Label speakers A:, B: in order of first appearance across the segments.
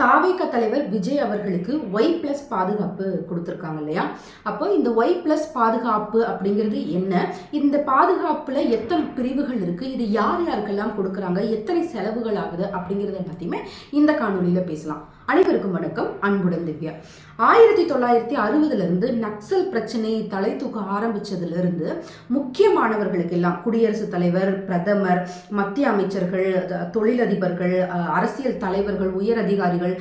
A: தாவேக தலைவர் விஜய் அவர்களுக்கு Y plus பாதுகாப்பு கொடுத்துருக்காங்க இல்லையா? அப்போ இந்த ஒய் பிளஸ் பாதுகாப்பு அப்படிங்கிறது என்ன? இந்த பாதுகாப்பில் எத்தனை பிரிவுகள் இருக்குது இது யார் யாருக்கெல்லாம் கொடுக்குறாங்க? எத்தனை செலவுகள் ஆகுது அப்படிங்கிறத பற்றியுமே இந்த காணொலியில் பேசலாம். அனைவருக்கும் வணக்கம். அன்புடன் திவ்யா. ஆயிரத்தி தொள்ளாயிரத்தி அறுபதுலேருந்து நக்சல் பிரச்சனையை தலை தூக்க ஆரம்பித்ததுலேருந்து முக்கியமானவர்களுக்கு எல்லாம் குடியரசுத் தலைவர் பிரதமர் மத்திய அமைச்சர்கள் தொழிலதிபர்கள் அரசியல் தலைவர்கள் உயர் அதிகாரிகள்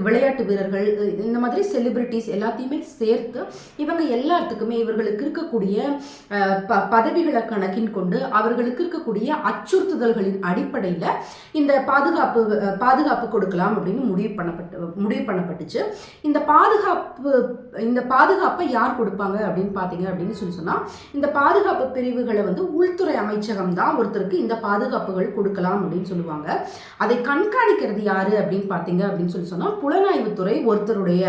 A: விளையாட்டு வீரர்கள் இந்த மாதிரி செலிபிரிட்டிஸ் எல்லாத்தையுமே சேர்த்து இவங்க எல்லாத்துக்குமே இவர்களுக்கு இருக்கக்கூடிய ப பதவிகளை கணக்கின் கொண்டு அவர்களுக்கு இருக்கக்கூடிய அச்சுறுத்துதல்களின் அடிப்படையில் இந்த பாதுகாப்பு பாதுகாப்பு கொடுக்கலாம் அப்படின்னு முடிவு பண்ணப்பட்டு முடிவு பண்ணப்பட்டுச்சு. இந்த பாதுகாப்பு இந்த பாதுகாப்பை யார் கொடுப்பாங்க அப்படின்னு பார்த்தீங்க அப்படின்னு சொல்லி சொன்னால் இந்த பாதுகாப்பு பிரிவுகளை வந்து உள்துறை அமைச்சகம் தான் ஒருத்தருக்கு இந்த பாதுகாப்புகள் கொடுக்கலாம் அப்படின்னு சொல்லுவாங்க. அதை கண்காணிக்கிறது யார் அப்படின்னு பார்த்தீங்க அப்படின்னு சொல்லி சொன்னால் புலனாய்வுத்துறை ஒருத்தருடைய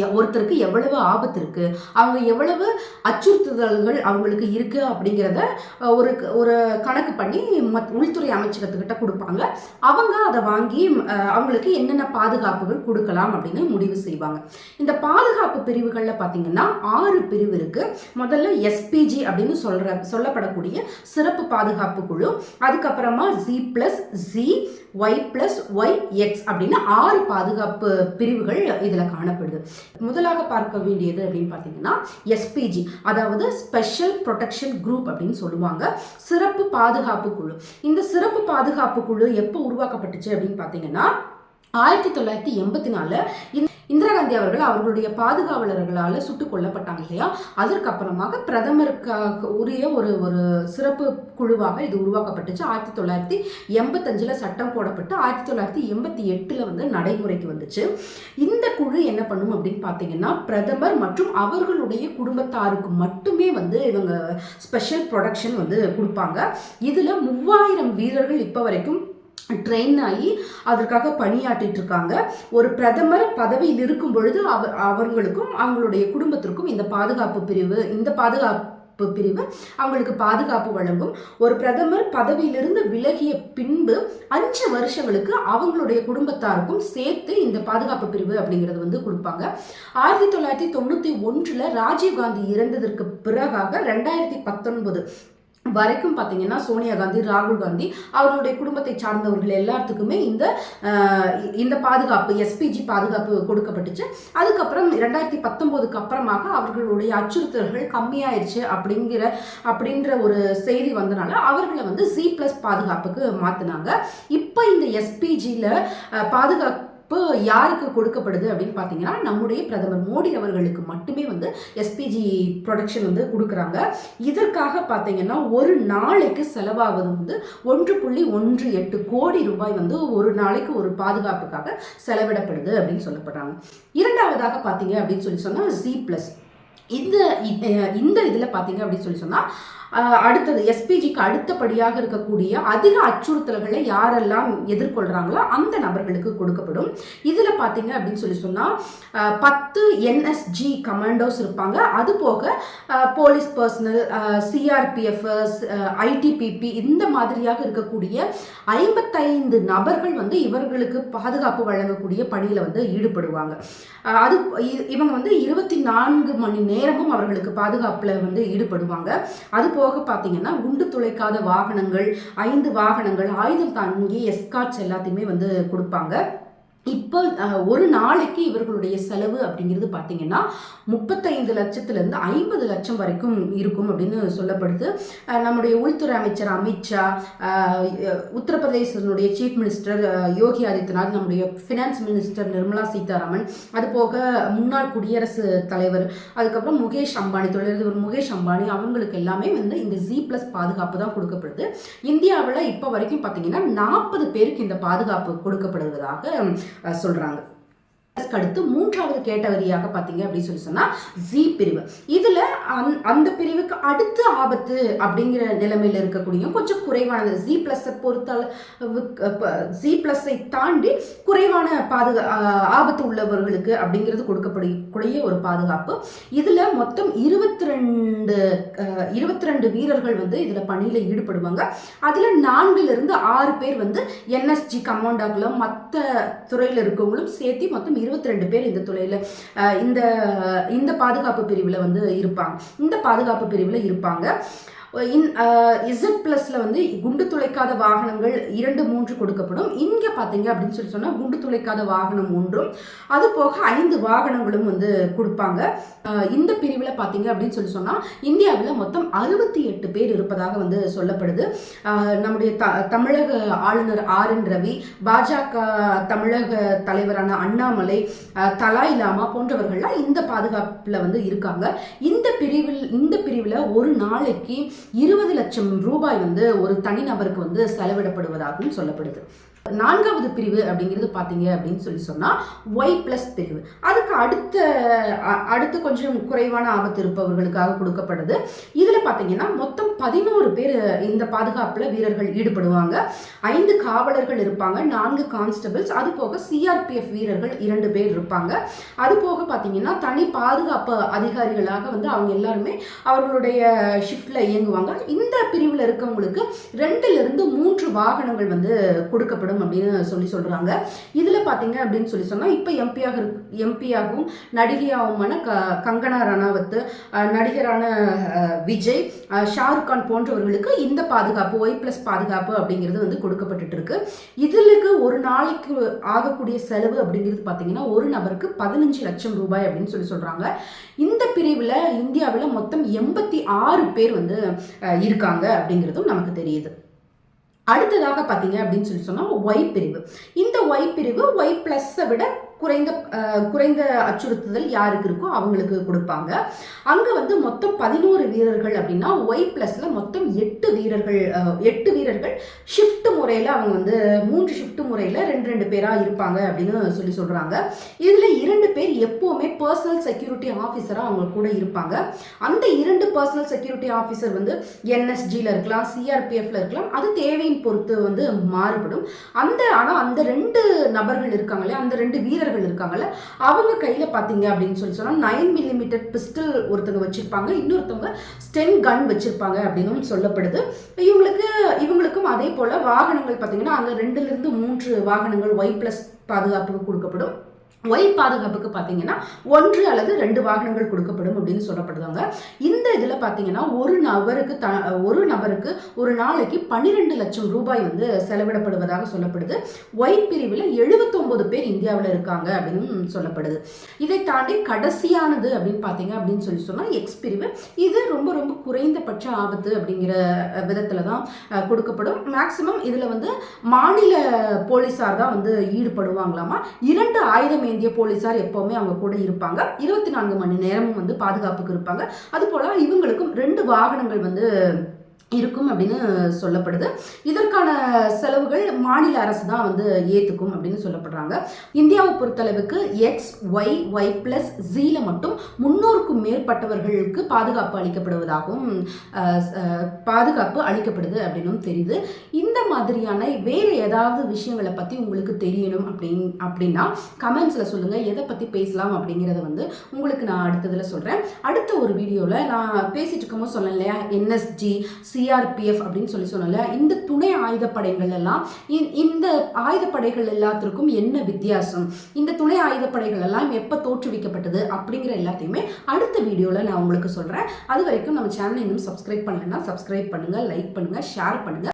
A: ஒருத்தருக்கு எவ்வளவு ஆபத்து இருக்கு அவங்க எவ்வளவு அச்சுறுத்துதல்கள் அவங்களுக்கு இருக்கு அப்படிங்கிறத ஒரு ஒரு கணக்கு பண்ணி மத் உள்துறை அமைச்சகத்துக்கிட்ட கொடுப்பாங்க. அவங்க அதை வாங்கி அவங்களுக்கு என்னென்ன பாதுகாப்புகள் கொடுக்கலாம் அப்படின்னு முடிவு செய்வாங்க. இந்த பாதுகாப்பு பிரிவுகளில் பார்த்தீங்கன்னா ஆறு பிரிவு இருக்கு. முதல்ல எஸ்பிஜி அப்படின்னு சொல்ற சொல்லப்படக்கூடிய சிறப்பு பாதுகாப்பு குழு அதுக்கப்புறமா Z plus Z Y plus Y X அப்படின்னு ஆறு பாதுகாப்பு பிரிவுகள் இதில் காணப்படுது. முதலாக பார்க்க வேண்டியது அப்படின்னு பார்த்தீங்கன்னா எஸ்பிஜி அதாவது ஸ்பெஷல் ப்ரொடெக்ஷன் குரூப் அப்படின்னு சொல்லுவாங்க. சிறப்பு பாதுகாப்பு குழு. இந்த சிறப்பு பாதுகாப்பு குழு எப்போ உருவாக்கப்பட்டுச்சு அப்படின்னு பார்த்தீங்கன்னா ஆயிரத்தி தொள்ளாயிரத்தி எண்பத்தி நாலில் இந்திரா காந்தி அவர்கள் அவர்களுடைய பாதுகாவலர்களால் சுட்டுக் கொல்லப்பட்டாங்க இல்லையா? அதற்கப்புறமாக பிரதமருக்காக உரிய ஒரு ஒரு சிறப்பு குழுவாக இது உருவாக்கப்பட்டுச்சு. ஆயிரத்தி தொள்ளாயிரத்தி எண்பத்தஞ்சில் சட்டம் போடப்பட்டு ஆயிரத்தி தொள்ளாயிரத்தி எண்பத்தி எட்டில் வந்து நடைமுறைக்கு வந்துச்சு. இந்த குழு என்ன பண்ணும் அப்படின்னு பார்த்தீங்கன்னா பிரதமர் மற்றும் அவர்களுடைய குடும்பத்தாருக்கு மட்டுமே வந்து இவங்க ஸ்பெஷல் ப்ரொடக்ஷன் வந்து கொடுப்பாங்க. இதில் மூவாயிரம் வீரர்கள் இப்போ வரைக்கும் ட்ரெயின் ஆகி அதற்காக பணியாற்றிட்டு இருக்காங்க. ஒரு பிரதமர் பதவியில் இருக்கும் பொழுது அவர் அவர்களுக்கும் அவங்களுடைய குடும்பத்திற்கும் இந்த பாதுகாப்பு பிரிவு இந்த பாதுகாப்பு பிரிவு அவங்களுக்கு பாதுகாப்பு வழங்கும். ஒரு பிரதமர் பதவியிலிருந்து விலகிய பின்பு அஞ்சு வருஷங்களுக்கு அவங்களுடைய குடும்பத்தாருக்கும் சேர்த்து இந்த பாதுகாப்பு பிரிவு அப்படிங்கிறது வந்து கொடுப்பாங்க. ஆயிரத்தி தொள்ளாயிரத்தி தொண்ணூற்றி ஒன்றில் ராஜீவ்காந்தி இறந்ததற்கு பிறகாக ரெண்டாயிரத்தி பத்தொன்பது வரைக்கும் பார்த்தீங்கன்னா சோனியா காந்தி ராகுல் காந்தி அவர்களுடைய குடும்பத்தை சார்ந்தவர்கள் எல்லாத்துக்குமே இந்த இந்த பாதுகாப்பு எஸ்பிஜி பாதுகாப்பு கொடுக்கப்பட்டுச்சு. அதுக்கப்புறம் ரெண்டாயிரத்தி பத்தொம்போதுக்கு அப்புறமாக அவர்களுடைய அச்சுறுத்தல்கள் கம்மியாயிருச்சு அப்படிங்கிற அப்படின்ற ஒரு செய்தி வந்தனால அவர்களை வந்து சி ப்ளஸ் பாதுகாப்புக்கு மாற்றினாங்க இப்போ இந்த எஸ்பிஜியில் பாதுகாப்பு யாருக்கு கொடுக்கப்படுது அப்படின்னு பார்த்தீங்கன்னா நம்முடைய பிரதமர் மோடி அவர்களுக்கு மட்டுமே வந்து எஸ்பிஜி ப்ரொடக்ஷன் வந்து கொடுக்குறாங்க. இதற்காக பார்த்தீங்கன்னா ஒரு நாளைக்கு செலவாவது வந்து ஒன்று புள்ளி ஒன்று எட்டு கோடி ரூபாய் வந்து ஒரு நாளைக்கு ஒரு பாதுகாப்புக்காக செலவிடப்படுது அப்படின்னு சொல்லப்படுறாங்க. இரண்டாவதாக பார்த்தீங்க அப்படின்னு சொல்லி சொன்னால் ஜி ப்ளஸ் இந்த இந்த இதில் பார்த்தீங்க அப்படின்னு சொல்லி சொன்னால் அடுத்தது எஸ்பிஜிக்கு அடுத்தபடியாக இருக்கக்கூடிய அதிக அச்சுறுத்தல்களை யாரெல்லாம் எதிர்கொள்கிறாங்களோ அந்த நபர்களுக்கு கொடுக்கப்படும். இதில் பார்த்தீங்க அப்படின்னு சொல்லி சொன்னால் பத்து என்எஸ்ஜி கமாண்டோஸ் இருப்பாங்க. அது போக போலீஸ் பர்சனல் சிஆர்பிஎஃப் ஐடிபிபி இந்த மாதிரியாக இருக்கக்கூடிய ஐம்பத்தைந்து நபர்கள் வந்து இவர்களுக்கு பாதுகாப்பு வழங்கக்கூடிய பணியில் வந்து ஈடுபடுவாங்க. அது இ- இவங்க வந்து இருபத்தி நான்கு மணி நேரமும் அவர்களுக்கு பாதுகாப்பில் வந்து ஈடுபடுவாங்க. அது போக பார்த்தீங்கன்னா குண்டு துளைக்காத வாகனங்கள் ஐந்து வாகனங்கள் ஆயுதம் தாங்கி எஸ்காட்ஸ் எல்லாத்தையுமே வந்து கொடுப்பாங்க. இப்போ ஒரு நாளைக்கு இவர்களுடைய செலவு அப்படிங்கிறது பார்த்தீங்கன்னா முப்பத்தைந்து லட்சத்துலேருந்து ஐம்பது லட்சம் வரைக்கும் இருக்கும் அப்படின்னு சொல்லப்படுது. நம்முடைய உள்துறை அமைச்சர் அமித்ஷா உத்தரப்பிரதேசனுடைய சீஃப் மினிஸ்டர் யோகி ஆதித்யநாத் நம்முடைய ஃபினான்ஸ் மினிஸ்டர் நிர்மலா சீதாராமன் அது போக முன்னாள் குடியரசு தலைவர் அதுக்கப்புறம் முகேஷ் அம்பானி தொழிலதிபர் முகேஷ் அம்பானி அவங்களுக்கு எல்லாமே வந்து இந்த ஜி ப்ளஸ் பாதுகாப்பு தான் கொடுக்கப்படுது. இந்தியாவில் இப்போ வரைக்கும் பார்த்தீங்கன்னா நாற்பது பேருக்கு இந்த பாதுகாப்பு கொடுக்கப்படுவதாக சொல்கிறாங்க அடுத்து மூன்றாவது கேட்டவரியாக பார்த்தீங்க அப்படின்னு சொல்லி சொன்னால் ஜி பிரிவு. இதில் அந் அந்த பிரிவுக்கு அடுத்து ஆபத்து அப்படிங்கிற நிலைமையில் இருக்கக்கூடிய கொஞ்சம் குறைவானது ஜி ப்ளஸ்ஸை பொறுத்தால் ஜி ப்ளஸ்ஸை தாண்டி குறைவான பாதுகா ஆபத்து உள்ளவர்களுக்கு அப்படிங்கிறது கொடுக்கப்படக்கூடிய ஒரு பாதுகாப்பு. இதில் மொத்தம் இருபத்தி ரெண்டு இருபத்தி ரெண்டு வீரர்கள் வந்து இதில் பணியில் ஈடுபடுவாங்க. அதில் நான்கிலிருந்து ஆறு பேர் வந்து என்எஸ்ஜி கமாண்டாக்களும் மற்ற துறையில் இருக்கவங்களும் சேர்த்து மொத்தம் இருபத்தி ரெண்டு பேர் இந்த துறையில் இந்த இந்த பாதுகாப்பு பிரிவில் வந்து இருப்பாங்க. இந்த பாதுகாப்பு பிரிவில் இருப்பாங்க. இன் இசட் ப்ளஸில் வந்து குண்டு துளைக்காத வாகனங்கள் இரண்டு மூன்று கொடுக்கப்படும். இங்கே பார்த்தீங்க அப்படின்னு சொல்லி சொன்னால் குண்டு துளைக்காத வாகனம் ஒன்றும். அது போக ஐந்து வாகனங்களும் வந்து கொடுப்பாங்க. இந்த பிரிவில் பார்த்தீங்க அப்படின்னு சொல்லி சொன்னால் இந்தியாவில் மொத்தம் அறுபத்தி எட்டு பேர் இருப்பதாக வந்து சொல்லப்படுது. நம்முடைய த தமிழக ஆளுநர் ஆர் என் ரவி பாஜக தமிழக தலைவரான அண்ணாமலை தலாய் லாமா போன்றவர்கள்லாம் இந்த பாதுகாப்பில் வந்து இருக்காங்க. இந்த பிரிவில் இந்த பிரிவில் ஒரு நாளைக்கு இருபது லட்சம் ரூபாய் வந்து ஒரு தனிநபருக்கு வந்து செலவிடப்படுவதாகவும் சொல்லப்படுது. நான்காவது பிரிவு அப்படிங்கிறது பார்த்தீங்க அப்படின்னு சொல்லி சொன்னால் ஒய் ப்ளஸ் பிரிவு. அதுக்கு அடுத்த அடுத்து கொஞ்சம் குறைவான ஆபத்து இருப்பவர்களுக்காக கொடுக்கப்படுது இதில் பார்த்தீங்கன்னா மொத்தம் பதினோரு பேர் இந்த பாதுகாப்பில் வீரர்கள் ஈடுபடுவாங்க. ஐந்து காவலர்கள் இருப்பாங்க நான்கு கான்ஸ்டபிள்ஸ். அது போக சிஆர்பிஎஃப் வீரர்கள் இரண்டு பேர் இருப்பாங்க. அது போக பார்த்தீங்கன்னா தனி பாதுகாப்பு அதிகாரிகளாக வந்து அவங்க எல்லாருமே அவர்களுடைய ஷிஃப்டில் இயங்குவாங்க. இந்த பிரிவில் இருக்கவங்களுக்கு ரெண்டுலேருந்து மூன்று வாகனங்கள் வந்து கொடுக்கப்படும். அப்படின்னு சொல்லி சொல்கிறாங்க இதில் பார்த்தீங்க அப்படின்னு சொல்லி சொன்னால் இப்போ எம்பியாக எம்பியாகவும் நடிகையாகவுமான க கங்கனா ரணாவத் நடிகரான விஜய் ஷாருக் கான் போன்றவர்களுக்கு இந்த பாதுகாப்பு ஒய் ப்ளஸ் பாதுகாப்பு அப்படிங்கிறது வந்து கொடுக்கப்பட்டு இருக்கு இதுலுக்கு ஒரு நாளைக்கு ஆகக்கூடிய செலவு அப்படிங்கிறது பார்த்தீங்கன்னா ஒரு நபருக்கு பதினஞ்சு லட்சம் ரூபாய் அப்படின்னு சொல்லி சொல்கிறாங்க இந்த பிரிவில் இந்தியாவில் மொத்தம் எண்பத்தி ஆறு பேர் வந்து இருக்காங்க அப்படிங்கிறதும் நமக்கு தெரியுது. அடுத்ததாக பார்த்தீங்க அப்படின்னு சொல்லி சொன்னால் ஒய் பிரிவு. இந்த ஒய் பிரிவு ஒய் ப்ளஸ்ஸை விட குறைந்த குறைந்த அச்சுறுத்துதல் யாருக்கு இருக்கோ அவங்களுக்கு கொடுப்பாங்க. அங்கே வந்து மொத்தம் பதினோரு வீரர்கள் அப்படின்னா ஒய் ப்ளஸில் மொத்தம் எட்டு வீரர்கள் எட்டு வீரர்கள் ஷிஃப்ட் முறையில் அவங்க வந்து மூன்று ஷிஃப்ட் முறையில் ரெண்டு ரெண்டு பேராக இருப்பாங்க அப்படின்னு சொல்லி சொல்கிறாங்க இதில் இரண்டு பேர் எப்போவுமே பர்சனல் செக்யூரிட்டி ஆஃபீஸராக அவங்க கூட இருப்பாங்க. அந்த இரண்டு பர்சனல் செக்யூரிட்டி ஆஃபீஸர் வந்து என்எஸ்ஜியில் இருக்கலாம் சிஆர்பிஎஃப்ல இருக்கலாம் அது தேவையின் பொறுத்து வந்து மாறுபடும். அந்த ஆனால் அந்த ரெண்டு நபர்கள் இருக்காங்களே அந்த ரெண்டு வீரர்கள் இருக்காங்கல்ல அவங்க கையில் பார்த்தீங்க அப்படின்னு சொல்லி சொன்னால் நைன் மில்லிமீட்டர் பிஸ்டல் ஒருத்தவங்க வச்சுருப்பாங்க இன்னொருத்தவங்க ஸ்டென் கன் வச்சுருப்பாங்க அப்படின்னும் சொல்லப்படுது. இவங்களுக்கு இவங்களுக்கும் அதே போல் வாகனங்கள் பார்த்தீங்கன்னா அந்த ரெண்டுலேருந்து மூன்று வாகனங்கள் ஒய் ப்ளஸ் பாதுகாப்புக்கு கொடுக்கப்படும். ஒய் பாதுகாப்புக்கு பார்த்தீங்கன்னா ஒன்று அல்லது ரெண்டு வாகனங்கள் கொடுக்கப்படும் அப்படின்னு சொல்லப்படுதாங்க. இந்த இதில் பார்த்தீங்கன்னா ஒரு நபருக்கு த ஒரு நபருக்கு ஒரு நாளைக்கு பன்னிரெண்டு லட்சம் ரூபாய் வந்து செலவிடப்படுவதாக சொல்லப்படுது. ஒய் பிரிவில் எழுபத்தொம்போது பேர் இந்தியாவில் இருக்காங்க அப்படின்னு சொல்லப்படுது. இதை தாண்டி கடைசியானது அப்படின்னு பார்த்தீங்க அப்படின்னு சொல்லி சொன்னால் எக்ஸ் பிரிவு. இது ரொம்ப ரொம்ப குறைந்தபட்ச ஆபத்து அப்படிங்கிற விதத்தில் தான் கொடுக்கப்படும். மேக்சிமம் இதில் வந்து மாநில போலீஸார் தான் வந்து ஈடுபடுவாங்களாமா? இரண்டு ஆயுதம் இந்திய போலீஸார் எப்போவுமே அவங்க கூட இருப்பாங்க. இருபத்தி நான்கு மணி நேரமும் வந்து பாதுகாப்புக்கு இருப்பாங்க. அதுபோல் இவங்களுக்கும் ரெண்டு வாகனங்கள் வந்து இருக்கும் அப்படின்னு சொல்லப்படுது. இதற்கான செலவுகள் மாநில அரசு தான் வந்து ஏற்றுக்கும் அப்படின்னு சொல்லப்படுறாங்க. இந்தியாவை பொறுத்தளவுக்கு எக்ஸ் ஒய் ஒய் பிளஸ் ஜீல மட்டும் முன்னூறுக்கும் மேற்பட்டவர்களுக்கு பாதுகாப்பு அளிக்கப்படுவதாகவும் பாதுகாப்பு அளிக்கப்படுது அப்படின்னும் தெரியுது. இந்த மாதிரியான வேறு ஏதாவது விஷயங்களை பற்றி உங்களுக்கு தெரியணும் அப்படின் அப்படின்னா கமெண்ட்ஸில் சொல்லுங்கள் எதை பற்றி பேசலாம் அப்படிங்கிறத வந்து உங்களுக்கு நான் அடுத்ததில் சொல்கிறேன் அடுத்த ஒரு வீடியோவில் நான் பேசிட்டு இருக்கமோ சொன்னேன் இல்லையா என்எஸ்ஜி சிஆர்பிஎஃப் அப்படின்னு சொல்லி சொன்னல இந்த துணை ஆயுதப்படைகள் எல்லாம் இந்த ஆயுதப்படைகள் எல்லாத்திற்கும் என்ன வித்தியாசம்? இந்த துணை ஆயுதப்படைகள் எல்லாம் எப்போ தோற்றுவிக்கப்பட்டது அப்படிங்கிற எல்லாத்தையுமே அடுத்த வீடியோவில் நான் உங்களுக்கு சொல்கிறேன் அது வரைக்கும் நம்ம சேனலை இன்னும் சப்ஸ்கிரைப் பண்ணலைன்னா சப்ஸ்கிரைப் பண்ணுங்கள் லைக் பண்ணுங்கள் ஷேர் பண்ணுங்கள்